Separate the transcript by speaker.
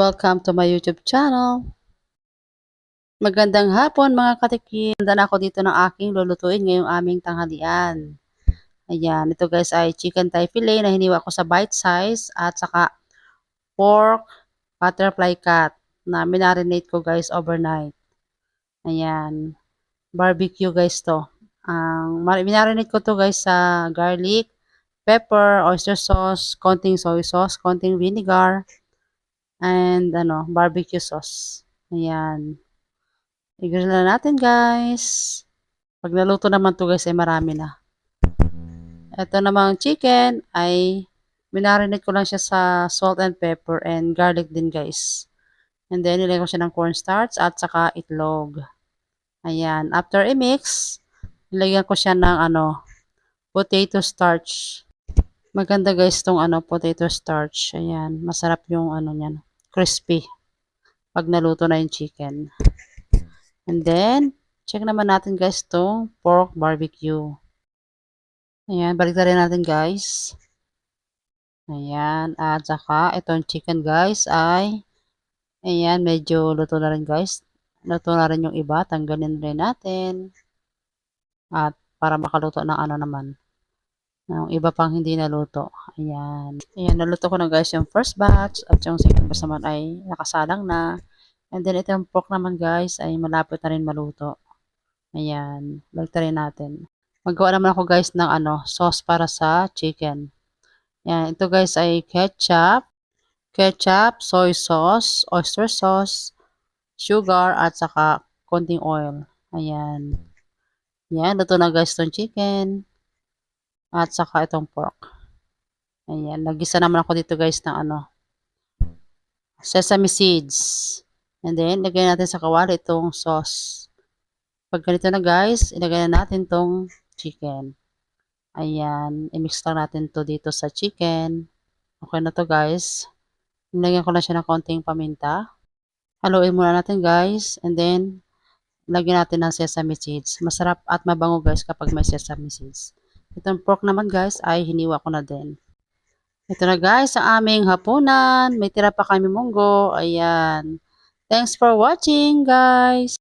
Speaker 1: Welcome to my YouTube channel. Magandang hapon mga katikim. Handa na ako dito ng aking lulutuin ngayong aming tanghalian. Ayan, ito guys ay chicken thigh fillet na hiniwa ko sa bite size at saka pork butterfly cut na minarinate ko guys overnight. Ayan, barbecue guys to. Ang um, minarinate ko to guys sa garlic, pepper, oyster sauce, konting soy sauce, konting vinegar, and ano, barbecue sauce. Ayan. I-grill na natin guys. Pag naluto naman to guys ay marami na. Ito namang chicken ay minarinate ko lang siya sa salt and pepper and garlic din guys. And then nilagay ko siya ng cornstarch at saka itlog. Ayan. After i-mix, nilagyan ko siya ng ano, potato starch. Maganda guys tong ano, potato starch. Ayan. Masarap yung ano niyan. Crispy. Pag naluto na yung chicken. And then, check naman natin guys tong pork barbecue. Ayan, balik rin natin guys. Ayan, at saka itong chicken guys ay ayan, medyo luto na rin guys. Luto na rin yung iba, tanggalin rin natin. At para makaluto ng ano naman. Yung iba pang hindi naluto. Ayan. Ayan, naluto ko na guys yung first batch at yung second batch naman ay nakasalang na. And then itong pork naman guys ay malapit na rin maluto. Ayan, balik rin natin. Magawa naman ako guys ng ano, sauce para sa chicken. Yan, ito guys ay ketchup, ketchup, soy sauce, oyster sauce, sugar, at saka konting oil. Ayan. Yan, luto na guys itong chicken. At saka itong pork. Ayan, nagisa naman ako dito guys ng ano, sesame seeds. And then, lagay natin sa kawali itong sauce. Pag ganito na guys, ilagay na natin itong chicken. Ayan, i-mix lang natin to dito sa chicken. Okay na to guys. Nilagyan ko na siya ng konting paminta. Haluin muna natin guys. And then, lagyan natin ng sesame seeds. Masarap at mabango guys kapag may sesame seeds. Itong pork naman guys ay hiniwa ko na din. Ito na guys ang aming hapunan. May tira pa kami munggo. Ayan. Thanks for watching guys.